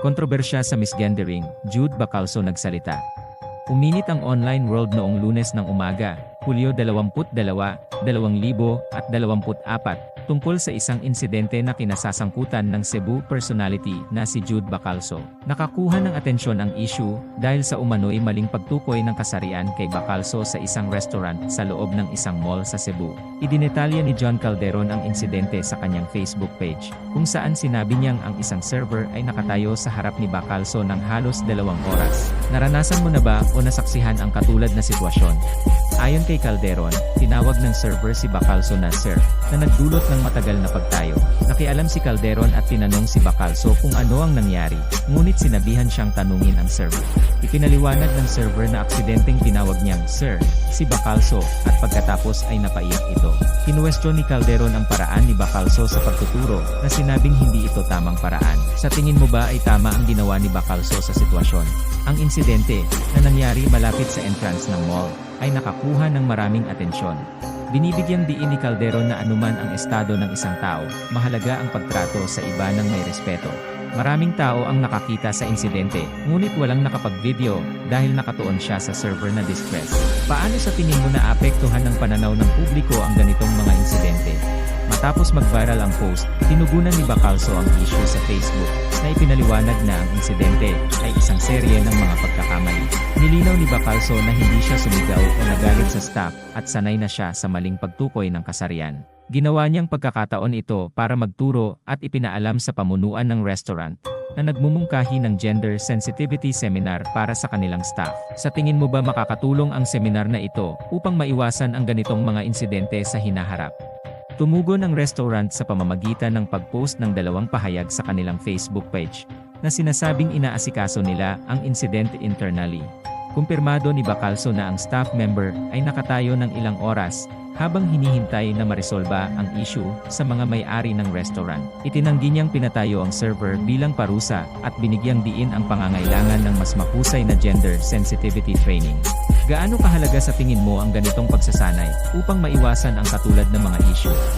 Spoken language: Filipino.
Kontrobersya sa misgendering, Jude Bacalso nagsalita. Uminit ang online world noong lunes ng umaga, Hulyo 22, 2024, tungkol sa isang insidente na kinasasangkutan ng Cebu personality na si Jude Bacalso. Nakakuha ng atensyon ang issue dahil sa umano'y maling pagtukoy ng kasarian kay Bacalso sa isang restaurant sa loob ng isang mall sa Cebu. Idinetalya ni John Calderon ang insidente sa kanyang Facebook page, kung saan sinabi niyang ang isang server ay nakatayo sa harap ni Bacalso ng halos dalawang oras. Naranasan mo na ba o nasaksihan ang katulad na sitwasyon? Ayon kay Calderon, tinawag ng server si Bacalso na Sir, na nagdulot ng matagal na pagtayo. Nakialam si Calderon at tinanong si Bacalso kung ano ang nangyari, ngunit sinabihan siyang tanungin ang server. Ipinaliwanag ng server na aksidenteng tinawag niyang Sir, si Bacalso, at pagkatapos ay napaiyak ito. Kinuwestiyon ni Calderon ang paraan ni Bacalso sa pagtuturo, na sinabing hindi ito tamang paraan. Sa tingin mo ba ay tama ang ginawa ni Bacalso sa sitwasyon? Ang insidente, na nangyari malapit sa entrance ng mall, ay nakakuha ng maraming atensyon. Binibigyang diin ni Calderon na anuman ang estado ng isang tao, mahalaga ang pagtrato sa iba ng may respeto. Maraming tao ang nakakita sa insidente, ngunit walang nakapag-video dahil nakatuon siya sa server na distress. Paano sa tingin mo na apektuhan ng pananaw ng publiko ang ganitong mga insidente? Matapos mag-viral ang post, tinugunan ni Bacalso ang issue sa Facebook, na ipinaliwanag na ang insidente ay serye ng mga pagkakamali. Nilinaw ni Bacalso na hindi siya sumigaw o nagalit sa staff at sanay na siya sa maling pagtukoy ng kasarian. Ginawa niyang pagkakataon ito para magturo at ipinaalam sa pamunuan ng restaurant na nagmumungkahi ng gender sensitivity seminar para sa kanilang staff. Sa tingin mo ba makakatulong ang seminar na ito upang maiwasan ang ganitong mga insidente sa hinaharap? Tumugon ang restaurant sa pamamagitan ng pag-post ng dalawang pahayag sa kanilang Facebook page na sinasabing inaasikaso nila ang incident internally. Kumpirmado ni Bacalso na ang staff member ay nakatayo ng ilang oras habang hinihintay na marisolba ang issue sa mga may-ari ng restaurant. Itinanggi niyang pinatayo ang server bilang parusa at binigyang diin ang pangangailangan ng mas mahusay na gender sensitivity training. Gaano kahalaga sa tingin mo ang ganitong pagsasanay upang maiwasan ang katulad ng mga issue?